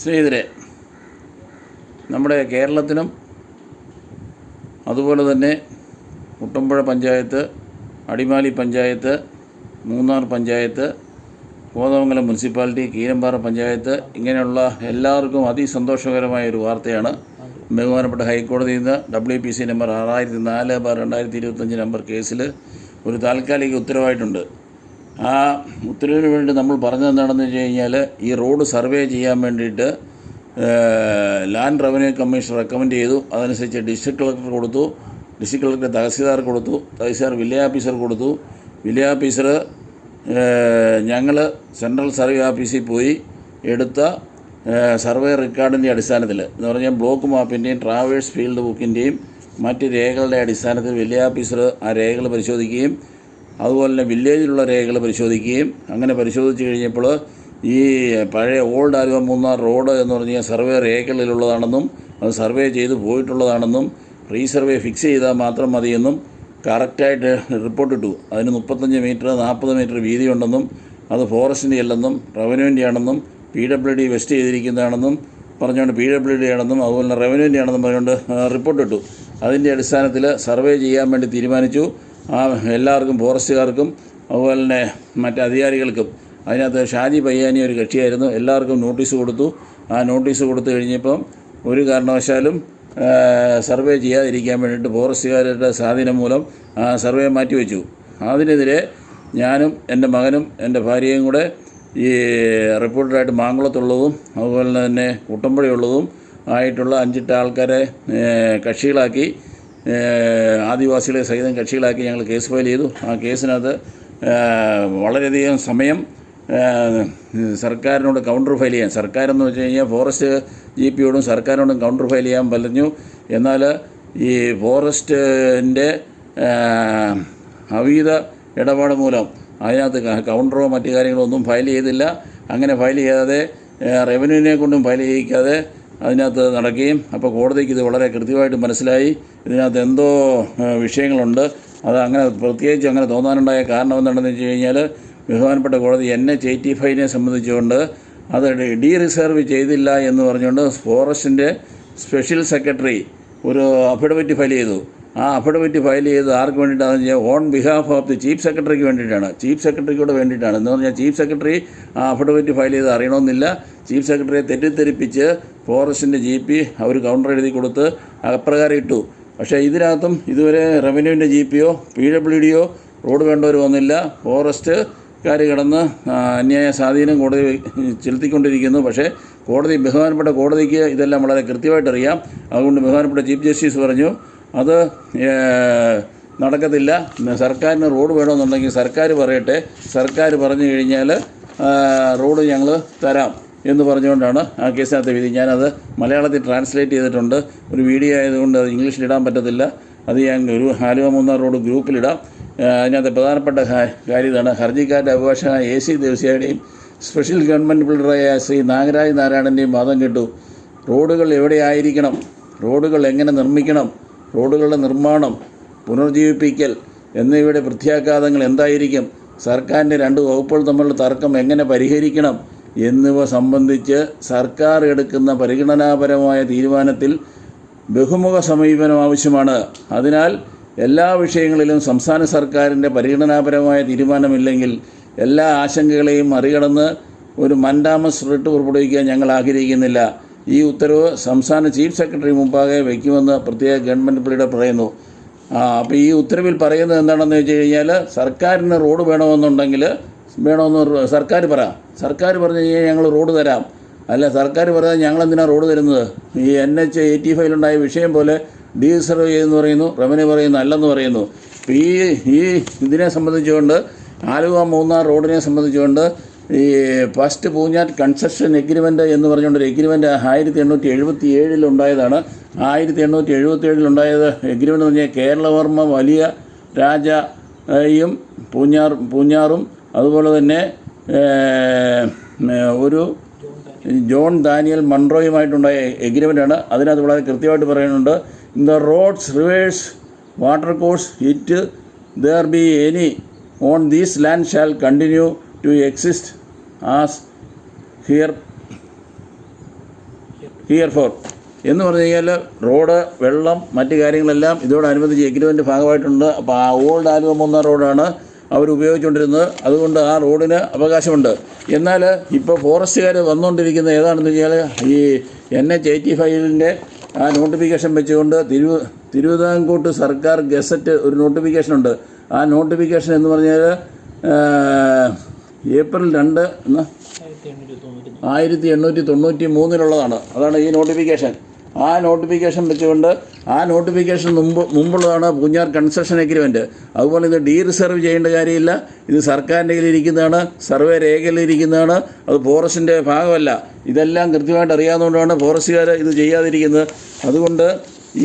സ്നേഹിതരെ നമ്മുടെ കേരളത്തിനും അതുപോലെ തന്നെ മുട്ടമ്പുഴ പഞ്ചായത്ത് അടിമാലി പഞ്ചായത്ത് മൂന്നാർ പഞ്ചായത്ത് കോതമംഗലം മുനിസിപ്പാലിറ്റി കീരമ്പാറ പഞ്ചായത്ത് ഇങ്ങനെയുള്ള എല്ലാവർക്കും അതിസന്തോഷകരമായ ഒരു വാർത്തയാണ് ബഹുമാനപ്പെട്ട ഹൈക്കോടതിയിൽ നിന്ന് ഡബ്ല്യു പി സി നമ്പർ ആറായിരത്തി നാല് ബാർ രണ്ടായിരത്തി ഇരുപത്തഞ്ച് നമ്പർ കേസിൽ ഒരു താൽക്കാലിക ഉത്തരവായിട്ടുണ്ട്. ആ ഉത്തരവിന് വേണ്ടി നമ്മൾ പറഞ്ഞത് എന്താണെന്ന് വെച്ച് കഴിഞ്ഞാൽ ഈ റോഡ് സർവേ ചെയ്യാൻ വേണ്ടിയിട്ട് ലാൻഡ് റവന്യൂ കമ്മീഷൻ റെക്കമെൻഡ് ചെയ്തു. അതനുസരിച്ച് ഡിസ്ട്രിക്ട് കളക്ടർ കൊടുത്തു. ഡിസ്ട്രിക്ട് കളക്ടർ തഹസിൽദാർ കൊടുത്തു. തഹസിൽദാർ വില്ലേജ് ഓഫീസർ കൊടുത്തു. വില്ലേജ് ഓഫീസർ ഞങ്ങൾ സെൻട്രൽ സർവേ ഓഫീസിൽ പോയി എടുത്ത സർവേ റെക്കോർഡിന്റെ അടിസ്ഥാനത്തിൽ എന്ന് പറഞ്ഞാൽ ബ്ലോക്ക് മാപ്പിന്റെയും ട്രാവേഴ്സ് ഫീൽഡ് ബുക്കിന്റെയും മറ്റ് രേഖകളുടെ അടിസ്ഥാനത്തിൽ വില്ലേജ് ഓഫീസർ ആ രേഖകൾ പരിശോധിക്കുകയും അതുപോലെ തന്നെ വില്ലേജിലുള്ള രേഖകൾ പരിശോധിക്കുകയും അങ്ങനെ പരിശോധിച്ച് കഴിഞ്ഞപ്പോൾ ഈ പഴയ ഓൾഡ് ആലുവ മൂന്നാർ റോഡ് എന്ന് പറഞ്ഞാൽ സർവേ രേഖകളിലുള്ളതാണെന്നും അത് സർവേ ചെയ്ത് പോയിട്ടുള്ളതാണെന്നും റീസർവേ ഫിക്സ് ചെയ്താൽ മാത്രം മതിയെന്നും കറക്റ്റായിട്ട് റിപ്പോർട്ട് ഇട്ടു. അതിന് മുപ്പത്തഞ്ച് മീറ്റർ നാൽപ്പത് മീറ്റർ വീതിയുണ്ടെന്നും അത് ഫോറസ്റ്റിന്റെ അല്ലെന്നും റവന്യൂവിന്റെ ആണെന്നും പി ഡബ്ല്യു ഡി വെസ്റ്റ് ചെയ്തിരിക്കുന്നതാണെന്നും പറഞ്ഞുകൊണ്ട് പി ഡബ്ല്യു ഡി ആണെന്നും അതുപോലെ റവന്യൂവിന്റെ ആണെന്നും പറഞ്ഞുകൊണ്ട് റിപ്പോർട്ട് ഇട്ടു. അതിന്റെ അടിസ്ഥാനത്തിൽ സർവേ ചെയ്യാൻ വേണ്ടി തീരുമാനിച്ചു. എല്ലാവർക്കും ഫോറസ്റ്റുകാർക്കും അതുപോലെ തന്നെ മറ്റ് അധികാരികൾക്കും അതിനകത്ത് ഷാജി പയ്യാനി ഒരു കക്ഷിയായിരുന്നു. എല്ലാവർക്കും നോട്ടീസ് കൊടുത്തു. ആ നോട്ടീസ് കൊടുത്തു കഴിഞ്ഞപ്പം ഒരു കാരണവശാലും സർവേ ചെയ്യാതിരിക്കാൻ വേണ്ടിയിട്ട് ഫോറസ്റ്റുകാരുടെ സ്വാധീനം മൂലം ആ സർവേ മാറ്റിവെച്ചു. അതിനെതിരെ ഞാനും എന്റെ മകനും എന്റെ ഭാര്യയും കൂടെ ഈ റിപ്പോർട്ടറായിട്ട് മാങ്കുളത്തുള്ളതും അതുപോലെ തന്നെ കുട്ടമ്പുഴയുള്ളതും ആയിട്ടുള്ള അഞ്ചെട്ട് ആൾക്കാരെ കക്ഷികളാക്കി ആദിവാസികളെ സഹിതം കക്ഷികളാക്കി ഞങ്ങൾ കേസ് ഫയൽ ചെയ്തു. ആ കേസിനകത്ത് വളരെയധികം സമയം സർക്കാരിനോട് കൗണ്ടർ ഫയൽ ചെയ്യാൻ സർക്കാരെന്ന് വെച്ച് കഴിഞ്ഞാൽ ഫോറസ്റ്റ് ജി പിയോടും സർക്കാരിനോടും കൗണ്ടർ ഫയൽ ചെയ്യാൻ പറഞ്ഞു എന്നാൽ ഈ ഫോറസ്റ്റിന്റെ അവീത ഇടപാട് മൂലം അതിനകത്ത് കൗണ്ടറോ മറ്റു കാര്യങ്ങളോ ഒന്നും ഫയൽ ചെയ്തില്ല. അങ്ങനെ ഫയൽ ചെയ്യാതെ റവന്യൂവിനെ കൊണ്ടും ഫയൽ ചെയ്യിക്കാതെ അതിനകത്ത് നടക്കുകയും അപ്പോൾ കോടതിക്ക് ഇത് വളരെ കൃത്യമായിട്ട് മനസ്സിലായി. ഇതിനകത്ത് എന്തോ വിഷയങ്ങളുണ്ട്. അത് അങ്ങനെ പ്രത്യേകിച്ച് അങ്ങനെ തോന്നാനുണ്ടായ കാരണം എന്താണെന്ന് വെച്ച് കഴിഞ്ഞാൽ ബഹുമാനപ്പെട്ട കോടതി എന്നെ ചേറ്റി ഫൈനെ സംബന്ധിച്ചുകൊണ്ട് അത് ഡി റിസർവ് ചെയ്തില്ല എന്ന് പറഞ്ഞുകൊണ്ട് ഫോറസ്റ്റിന്റെ സ്പെഷ്യൽ സെക്രട്ടറി ഒരു അഫിഡവിറ്റ് ഫയൽ ചെയ്തു. ആ അഫിഡവിറ്റ് ഫയൽ ചെയ്ത് ആർക്ക് വേണ്ടിയിട്ടാണെന്ന് വെച്ചാൽ on behalf of the chief സെക്രട്ടറിക്ക് വേണ്ടിയിട്ടാണ്. ചീഫ് സെക്രട്ടറിക്കൂടെ വേണ്ടിയിട്ടാണ്. എന്ന് പറഞ്ഞാൽ ചീഫ് സെക്രട്ടറി ആ അഫിഡവിറ്റ് ഫയൽ ചെയ്ത് അറിയണമെന്നില്ല. ചീഫ് സെക്രട്ടറിയെ തെറ്റിദ്ധരിപ്പിച്ച് ഫോറസ്റ്റിന്റെ ജി പി അവർ കൗണ്ടർ എഴുതി കൊടുത്ത് അപ്രകാരം ഇട്ടു. പക്ഷേ ഇതിനകത്തും ഇതുവരെ റവന്യൂവിന്റെ ജി പിയോ പി ഡബ്ല്യു ഡിയോ റോഡ് വേണ്ടവർ വന്നില്ല. ഫോറസ്റ്റ് കാര് കിടന്ന് അന്യായ സ്വാധീനം കോടതി ചെലുത്തിക്കൊണ്ടിരിക്കുന്നു. പക്ഷേ കോടതി ബഹുമാനപ്പെട്ട കോടതിക്ക് ഇതെല്ലാം വളരെ കൃത്യമായിട്ട് അറിയാം അതുകൊണ്ട് ബഹുമാനപ്പെട്ട ചീഫ് ജസ്റ്റിസ് പറഞ്ഞു അത് നടക്കത്തില്ല. സർക്കാരിന് റോഡ് വേണമെന്നുണ്ടെങ്കിൽ സർക്കാർ പറയട്ടെ. സർക്കാർ പറഞ്ഞു കഴിഞ്ഞാൽ റോഡ് ഞങ്ങൾ തരാം എന്ന് പറഞ്ഞുകൊണ്ടാണ് ആ കേസിനകത്ത് വിധി ഞാനത് മലയാളത്തിൽ ട്രാൻസ്ലേറ്റ് ചെയ്തിട്ടുണ്ട്. ഒരു വീഡിയോ ആയതുകൊണ്ട് അത് ഇംഗ്ലീഷിൽ ഇടാൻ പറ്റത്തില്ല. അത് ഞാൻ ഒരു ആലുവ മൂന്നാർ റോഡ് ഗ്രൂപ്പിലിടാം. അതിനകത്ത് പ്രധാനപ്പെട്ട കാര്യം ഇതാണ്. ഹർജിക്കാരുടെ അഭിഭാഷകനായ എ സി ദേവസ്യയുടെയും സ്പെഷ്യൽ ഗവൺമെന്റ് ബിൽഡറായ ശ്രീ നാഗരാജ് നാരായണന്റെയും വാദം കേട്ടു. റോഡുകൾ എവിടെയായിരിക്കണം റോഡുകൾ എങ്ങനെ നിർമ്മിക്കണം? റോഡുകളുടെ നിർമ്മാണം പുനർജീവിപ്പിക്കൽ എന്നിവയുടെ പ്രത്യാഘാതങ്ങൾ എന്തായിരിക്കും? സർക്കാരിന്റെ രണ്ട് വകുപ്പുകൾ തമ്മിലുള്ള തർക്കം എങ്ങനെ പരിഹരിക്കണം എന്നിവ സംബന്ധിച്ച് സർക്കാർ എടുക്കുന്ന പരിഗണനാപരമായ തീരുമാനത്തിൽ ബഹുമുഖ സമീപനം ആവശ്യമാണ്. അതിനാൽ എല്ലാ വിഷയങ്ങളിലും സംസ്ഥാന സർക്കാരിന്റെ പരിഗണനാപരമായ തീരുമാനമില്ലെങ്കിൽ എല്ലാ ആശങ്കകളെയും മറികടന്ന് ഒരു മൻഡാമസ് റിട്ട് പുറപ്പെടുവിക്കാൻ ഞങ്ങൾ ആഗ്രഹിക്കുന്നില്ല. ഈ ഉത്തരവ് സംസ്ഥാന ചീഫ് സെക്രട്ടറി മുമ്പാകെ വയ്ക്കുമെന്ന് പ്രത്യേക ഗവൺമെന്റ് പിള്ളയുടെ പറയുന്നു. അപ്പോൾ ഈ ഉത്തരവിൽ പറയുന്നത് എന്താണെന്ന് വെച്ച് കഴിഞ്ഞാൽ സർക്കാരിന് റോഡ് വേണമെന്നുണ്ടെങ്കിൽ വേണമെന്ന് സർക്കാർ പറ. സർക്കാർ പറഞ്ഞു കഴിഞ്ഞാൽ ഞങ്ങൾ റോഡ് തരാം. അല്ല സർക്കാർ പറഞ്ഞാൽ ഞങ്ങൾ എന്തിനാണ് റോഡ് തരുന്നത്? ഈ എൻ എച്ച് എയ്റ്റി ഫൈവിലുണ്ടായ വിഷയം പോലെ ഡി സർവേ ചെയ്യുമെന്ന് പറയുന്നു റവന്യൂ പറയുന്നു അല്ലെന്ന് പറയുന്നു. ഈ ഈ ഇതിനെ സംബന്ധിച്ചുകൊണ്ട് ആലുവ മൂന്നാർ റോഡിനെ സംബന്ധിച്ചുകൊണ്ട് ഈ ഫസ്റ്റ് പൂഞ്ഞാറ്റ് കൺസെഷൻ എഗ്രിമെന്റ് എന്ന് പറഞ്ഞുകൊണ്ട് എഗ്രിമെന്റ് ആയിരത്തി എണ്ണൂറ്റി എഴുപത്തി ഏഴിൽ ഉണ്ടായതാണ്. ആയിരത്തി എണ്ണൂറ്റി എഴുപത്തി ഏഴിൽ ഉണ്ടായത് എഗ്രിമെന്റ് എന്ന് പറഞ്ഞാൽ കേരളവർമ്മ വലിയ രാജയും പൂഞ്ഞാർ പൂഞ്ഞാറും അതുപോലെ തന്നെ ഒരു ജോൺ ദാനിയൽ മൺട്രോയുമായിട്ടുണ്ടായ എഗ്രിമെന്റാണ് അതിനകത്ത് വളരെ കൃത്യമായിട്ട് പറയുന്നുണ്ട് in the roads rivers water course it there be any on these land shall continue to exist as here here for എന്ന് പറഞ്ഞു കഴിഞ്ഞാൽ റോഡ് വെള്ളം മറ്റു കാര്യങ്ങളെല്ലാം ഇതോടനുബന്ധിച്ച് എഗ്രിമെന്റ് ഭാഗമായിട്ടുണ്ട്. അപ്പോൾ ആ ഓൾഡ് ആലുവ മൂന്നാർ റോഡാണ് അവർ ഉപയോഗിച്ചുകൊണ്ടിരുന്നത്. അതുകൊണ്ട് ആ റോഡിന് അവകാശമുണ്ട്. എന്നാൽ ഇപ്പോൾ ഫോറസ്റ്റുകാർ വന്നുകൊണ്ടിരിക്കുന്നത് ഏതാണെന്ന് വെച്ചാൽ ഈ എൻ എച്ച് എയ്റ്റി ഫൈവിന്റെ ആ നോട്ടിഫിക്കേഷൻ വെച്ചുകൊണ്ട് തിരുവ തിരുവിതാംകൂട്ട് സർക്കാർ ഗസറ്റ് ഒരു നോട്ടിഫിക്കേഷൻ ഉണ്ട്. ആ നോട്ടിഫിക്കേഷൻ എന്ന് പറഞ്ഞാൽ ഏപ്രിൽ രണ്ട് എന്ന്? ആയിരത്തി എണ്ണൂറ്റി തൊണ്ണൂറ്റി മൂന്നിലുള്ളതാണ്. അതാണ് ഈ നോട്ടിഫിക്കേഷൻ ആ നോട്ടിഫിക്കേഷൻ വെച്ചുകൊണ്ട് ആ നോട്ടിഫിക്കേഷൻ മുമ്പ് മുമ്പുള്ളതാണ് പൂഞ്ഞാർ കൺസ്ട്രക്ഷൻ എഗ്രിമെന്റ് അതുപോലെ ഇത് ഡീ റിസർവ് ചെയ്യേണ്ട കാര്യമില്ല. ഇത് സർക്കാരിന്റെ കയ്യിലിരിക്കുന്നതാണ് സർവേ രേഖയിലിരിക്കുന്നതാണ് അത് ഫോറസ്റ്റിന്റെ ഭാഗമല്ല. ഇതെല്ലാം കൃത്യമായിട്ട് അറിയാവുന്നതുകൊണ്ടാണ് ഫോറസ്റ്റുകാർ ഇത് ചെയ്യാതിരിക്കുന്നത്. അതുകൊണ്ട്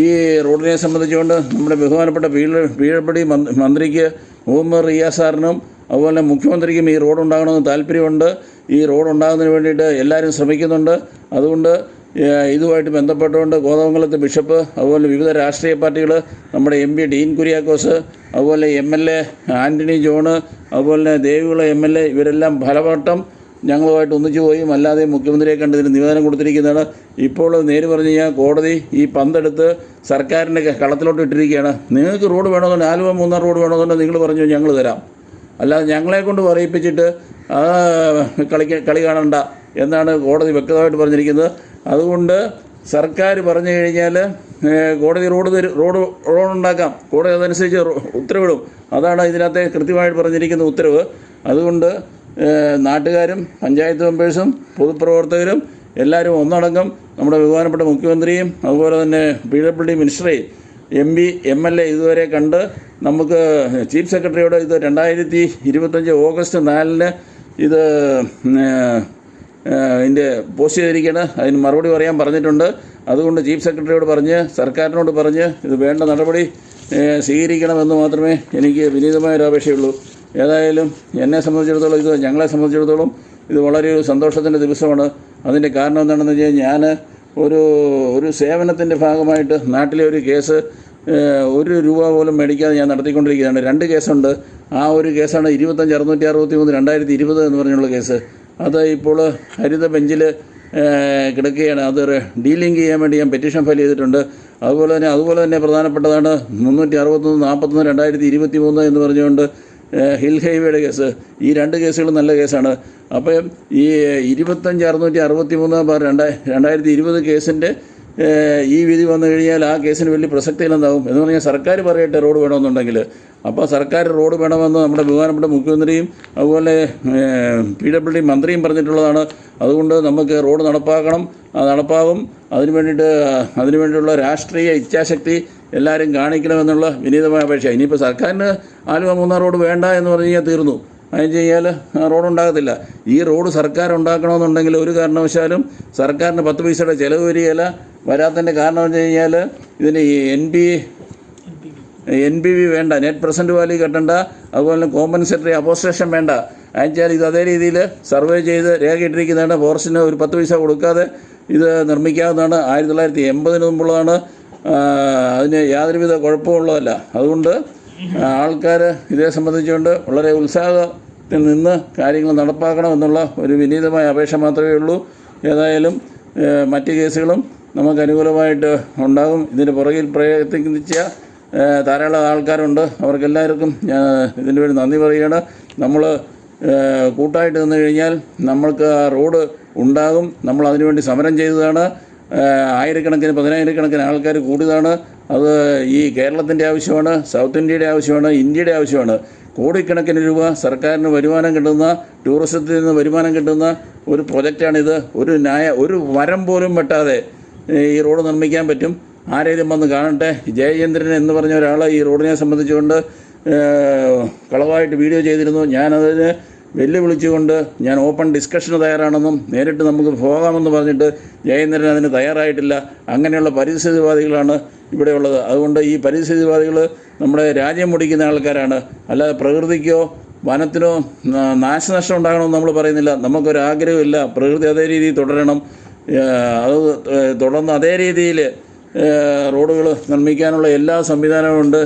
ഈ റോഡിനെ സംബന്ധിച്ചുകൊണ്ട് നമ്മുടെ ബഹുമാനപ്പെട്ട പീഴ പീഴപ്പടി മന്ത്രിക്ക് മുഹമ്മദ് റിയാസ് സാറിനും അതുപോലെ മുഖ്യമന്ത്രിക്കും ഈ റോഡ് ഉണ്ടാകണമെന്ന് താല്പര്യമുണ്ട്. ഈ റോഡ് ഉണ്ടാകുന്നതിന് വേണ്ടിയിട്ട് എല്ലാവരും ശ്രമിക്കുന്നുണ്ട്. അതുകൊണ്ട് ഇതുമായിട്ട് ബന്ധപ്പെട്ടുകൊണ്ട് ഗോതമംഗലത്ത് ബിഷപ്പ് അതുപോലെ വിവിധ രാഷ്ട്രീയ പാർട്ടികൾ നമ്മുടെ എം പി ഡീൻ കുര്യാക്കോസ് അതുപോലെ M L A Antony John അതുപോലെ ദേവികുള എം എൽ എ ഇവരെല്ലാം ഫലവട്ടം ഞങ്ങളുമായിട്ട് ഒന്നിച്ചു പോയും അല്ലാതെ മുഖ്യമന്ത്രിയെ കണ്ട് ഇതിന് നിവേദനം കൊടുത്തിരിക്കുന്നതാണ്. ഇപ്പോൾ നേര് പറഞ്ഞു കഴിഞ്ഞാൽ കോടതി ഈ പന്തെടുത്ത് സർക്കാരിന്റെ കളത്തിലോട്ട് ഇട്ടിരിക്കുകയാണ്. നിങ്ങൾക്ക് റോഡ് വേണമെന്നുണ്ട് ആലുവ മൂന്നാർ റോഡ് വേണമെന്നുണ്ടെങ്കിൽ നിങ്ങൾ പറഞ്ഞു ഞങ്ങൾ തരാം. അല്ലാതെ ഞങ്ങളെ കൊണ്ട് പറയിപ്പിച്ചിട്ട് കളിക്ക കളി കാണണ്ട എന്നാണ് കോടതി വ്യക്തമായിട്ട് പറഞ്ഞിരിക്കുന്നത്. അതുകൊണ്ട് സർക്കാർ പറഞ്ഞു കഴിഞ്ഞാൽ കോടതി റോഡ് തരും റോഡ് റോഡ് ഉണ്ടാക്കാം കോടതി അതനുസരിച്ച് ഉത്തരവിടും. അതാണ് ഇതിനകത്തെ കൃത്യമായിട്ട് പറഞ്ഞിരിക്കുന്ന ഉത്തരവ്. അതുകൊണ്ട് നാട്ടുകാരും പഞ്ചായത്ത് മെമ്പേഴ്സും പൊതുപ്രവർത്തകരും എല്ലാവരും ഒന്നടങ്കം നമ്മുടെ ബഹുമാനപ്പെട്ട മുഖ്യമന്ത്രിയും അതുപോലെ തന്നെ P W D മിനിസ്റ്ററെയും M P M L A ഇതുവരെ കണ്ട് നമുക്ക് ചീഫ് സെക്രട്ടറിയോട് ഇത് രണ്ടായിരത്തി ഇരുപത്തഞ്ച് ഓഗസ്റ്റ് നാലിന് ഇത് ഇതിന്റെ പോസ്റ്റ് ചെയ്തിരിക്കുകയാണ്. അതിന് മറുപടി പറയാൻ പറഞ്ഞിട്ടുണ്ട്. അതുകൊണ്ട് ചീഫ് സെക്രട്ടറിയോട് പറഞ്ഞ് സർക്കാരിനോട് പറഞ്ഞ് ഇത് വേണ്ട നടപടി സ്വീകരിക്കണമെന്ന് മാത്രമേ എനിക്ക് വിനീതമായ ഒരു അപേക്ഷയുള്ളൂ. ഏതായാലും എന്നെ സംബന്ധിച്ചിടത്തോളം ഇത് ഞങ്ങളെ സംബന്ധിച്ചിടത്തോളം ഇത് വളരെ ഒരു സന്തോഷത്തിന്റെ ദിവസമാണ്. അതിന്റെ കാരണം എന്താണെന്ന് വെച്ചാൽ ഞാൻ ഒരു ഒരു സേവനത്തിന്റെ ഭാഗമായിട്ട് നാട്ടിലെ ഒരു കേസ് ഒരു രൂപ പോലും മേടിക്കാതെ ഞാൻ നടത്തിക്കൊണ്ടിരിക്കുകയാണ്. രണ്ട് കേസുണ്ട്. ആ ഒരു കേസാണ് ഇരുപത്തഞ്ച് അറുന്നൂറ്റി അറുപത്തി മൂന്ന് രണ്ടായിരത്തി ഇരുപത് എന്ന് പറഞ്ഞുള്ള കേസ്. അത് ഇപ്പോൾ ഹരിത ബെഞ്ചിൽ കിടക്കുകയാണ്. അത് ഡീലിംഗ് ചെയ്യാൻ വേണ്ടി ഞാൻ പെറ്റീഷൻ ഫയൽ ചെയ്തിട്ടുണ്ട്. അതുപോലെ തന്നെ അതുപോലെ തന്നെ പ്രധാനപ്പെട്ടതാണ് മുന്നൂറ്റി അറുപത്തൊന്ന് നാൽപ്പത്തൊന്ന് രണ്ടായിരത്തി ഇരുപത്തി മൂന്ന് എന്ന് പറഞ്ഞുകൊണ്ട് ഹിൽ ഹൈവേയുടെ കേസ്. ഈ രണ്ട് കേസുകളും നല്ല കേസാണ്. അപ്പം ഈ ഇരുപത്തഞ്ച് അറുന്നൂറ്റി അറുപത്തി മൂന്ന് ബാർ രണ്ടായി രണ്ടായിരത്തി ഇരുപത് കേസിന്റെ ഈ വിധി വന്നു കഴിഞ്ഞാൽ ആ കേസിന് വലിയ പ്രസക്തി ഇല്ലെന്നാവും എന്ന് പറഞ്ഞാൽ സർക്കാർ പറയട്ടെ റോഡ് വേണമെന്നുണ്ടെങ്കിൽ. അപ്പോൾ സർക്കാർ റോഡ് വേണമെന്ന് നമ്മുടെ ബഹുമാനപ്പെട്ട മുഖ്യമന്ത്രിയും അതുപോലെ പി ഡബ്ല്യു ഡി മന്ത്രിയും പറഞ്ഞിട്ടുള്ളതാണ്. അതുകൊണ്ട് നമുക്ക് റോഡ് നടപ്പാക്കണം നടപ്പാകും. അതിന് വേണ്ടിയിട്ട് അതിനു വേണ്ടിയുള്ള രാഷ്ട്രീയ ഇച്ഛാശക്തി എല്ലാവരും കാണിക്കണമെന്നുള്ള വിനീതമായ അപേക്ഷ. ഇനിയിപ്പോൾ സർക്കാരിന് ആലുവ മൂന്നാർ റോഡ് വേണ്ട എന്ന് പറഞ്ഞു തീർന്നു. അതിന് ചെയ്യാൽ റോഡ് ഉണ്ടാകത്തില്ല. ഈ റോഡ് സർക്കാർ ഉണ്ടാക്കണമെന്നുണ്ടെങ്കിൽ ഒരു കാരണവശാലും സർക്കാരിന് പത്ത് പൈസയുടെ ചിലവ് വരികയില്ല. വരാത്തതിന്റെ കാരണം എന്ന് കഴിഞ്ഞാൽ ഇതിന് ഈ N P N P V വേണ്ട. നെറ്റ് പ്രസന്റ് വാല്യൂ കെട്ടണ്ട. അതുപോലെ തന്നെ കോമ്പൻസേറ്ററി അപ്പോസ്റ്റേഷൻ വേണ്ട. അയച്ചാൽ ഇത് അതേ രീതിയിൽ സർവേ ചെയ്ത് രേഖയിട്ടിരിക്കുന്നതാണ്. ഫോറസ്റ്റിന് ഒരു പത്ത് പൈസ കൊടുക്കാതെ ഇത് നിർമ്മിക്കാവുന്നതാണ്. ആയിരത്തി തൊള്ളായിരത്തി എൺപതിന് മുമ്പുള്ളതാണ്. അതിന് യാതൊരുവിധ കുഴപ്പമുള്ളതല്ല. അതുകൊണ്ട് ആൾക്കാർ ഇതേ സംബന്ധിച്ചുകൊണ്ട് വളരെ ഉത്സാഹത്തിൽ നിന്ന് കാര്യങ്ങൾ നടപ്പാക്കണമെന്നുള്ള ഒരു വിനീതമായ അപേക്ഷ മാത്രമേ ഉള്ളൂ. ഏതായാലും മറ്റ് കേസുകളും നമുക്ക് അനുകൂലമായിട്ട് ഉണ്ടാകും. ഇതിന് പുറകിൽ പ്രയത്നിച്ച ധാരാളം ആൾക്കാരുണ്ട്. അവർക്കെല്ലാവർക്കും ഇതിന് വേണ്ടി നന്ദി പറയുകയാണ്. നമ്മൾ കൂട്ടായിട്ട് നിന്ന് കഴിഞ്ഞാൽ നമ്മൾക്ക് ആ റോഡ് ഉണ്ടാകും. നമ്മൾ അതിനുവേണ്ടി സമരം ചെയ്തതാണ്. ആയിരക്കണക്കിന് പതിനായിരക്കണക്കിന് ആൾക്കാർ കൂടിയതാണ്. അത് ഈ കേരളത്തിന്റെ ആവശ്യമാണ് സൗത്ത് ഇന്ത്യയുടെ ആവശ്യമാണ് ഇന്ത്യയുടെ ആവശ്യമാണ്. കോടിക്കണക്കിന് രൂപ സർക്കാരിന് വരുമാനം കിട്ടുന്ന ടൂറിസത്തിൽ നിന്ന് വരുമാനം കിട്ടുന്ന ഒരു പ്രൊജക്റ്റാണിത്. ഒരു ന്യായ ഒരു വരം പോലും വെട്ടാതെ ഈ റോഡ് നിർമ്മിക്കാൻ പറ്റും. ആരേലും വന്ന് കാണട്ടെ. ജയചന്ദ്രൻ എന്ന് പറഞ്ഞ ഒരാൾ ഈ റോഡിനെ സംബന്ധിച്ചുകൊണ്ട് കളവായിട്ട് വീഡിയോ ചെയ്തിരുന്നു. ഞാനതിന് വെല്ലുവിളിച്ചുകൊണ്ട് ഞാൻ ഓപ്പൺ ഡിസ്കഷന് തയ്യാറാണെന്നും നേരിട്ട് നമുക്ക് പോകാമെന്ന് പറഞ്ഞിട്ട് ജയേന്ദ്രൻ അതിന് തയ്യാറായിട്ടില്ല. അങ്ങനെയുള്ള പരിസ്ഥിതിവാദികളാണ് ഇവിടെയുള്ളത്. അതുകൊണ്ട് ഈ പരിസ്ഥിതിവാദികൾ നമ്മുടെ രാജ്യം മുടിക്കുന്ന ആൾക്കാരാണ്. അല്ലാതെ പ്രകൃതിക്കോ വനത്തിനോ നാശനഷ്ടം ഉണ്ടാകണമെന്ന് നമ്മൾ പറയുന്നില്ല. നമുക്കൊരാഗ്രഹമില്ല പ്രകൃതി അതേ രീതിയിൽ തുടരണം. അത് തുടർന്ന് അതേ രീതിയിൽ റോഡുകൾ നിർമ്മിക്കാനുള്ള എല്ലാ സംവിധാനവും ഉണ്ട്.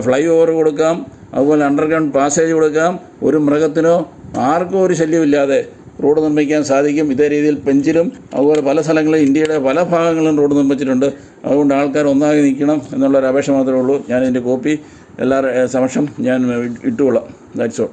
ഫ്ലൈ ഓവർ കൊടുക്കാം. അതുപോലെ അണ്ടർഗ്രൗണ്ട് പാസേജ് കൊടുക്കാം. ഒരു മൃഗത്തിനോ ആർക്കും ഒരു ശല്യമില്ലാതെ റോഡ് നിർമ്മിക്കാൻ സാധിക്കും. ഇതേ രീതിയിൽ പെഞ്ചിലും അതുപോലെ പല സ്ഥലങ്ങളിലും ഇന്ത്യയുടെ പല ഭാഗങ്ങളിലും റോഡ് നിർമ്മിച്ചിട്ടുണ്ട്. അതുകൊണ്ട് ആൾക്കാർ ഒന്നാകെ നിൽക്കണം എന്നുള്ളൊരു അപേക്ഷ മാത്രമേ ഉള്ളൂ. ഞാൻ ഇതിന്റെ കോപ്പി എല്ലാവരുടെ സമക്ഷം ഞാൻ ഇട്ടുകൊള്ളാം. That's all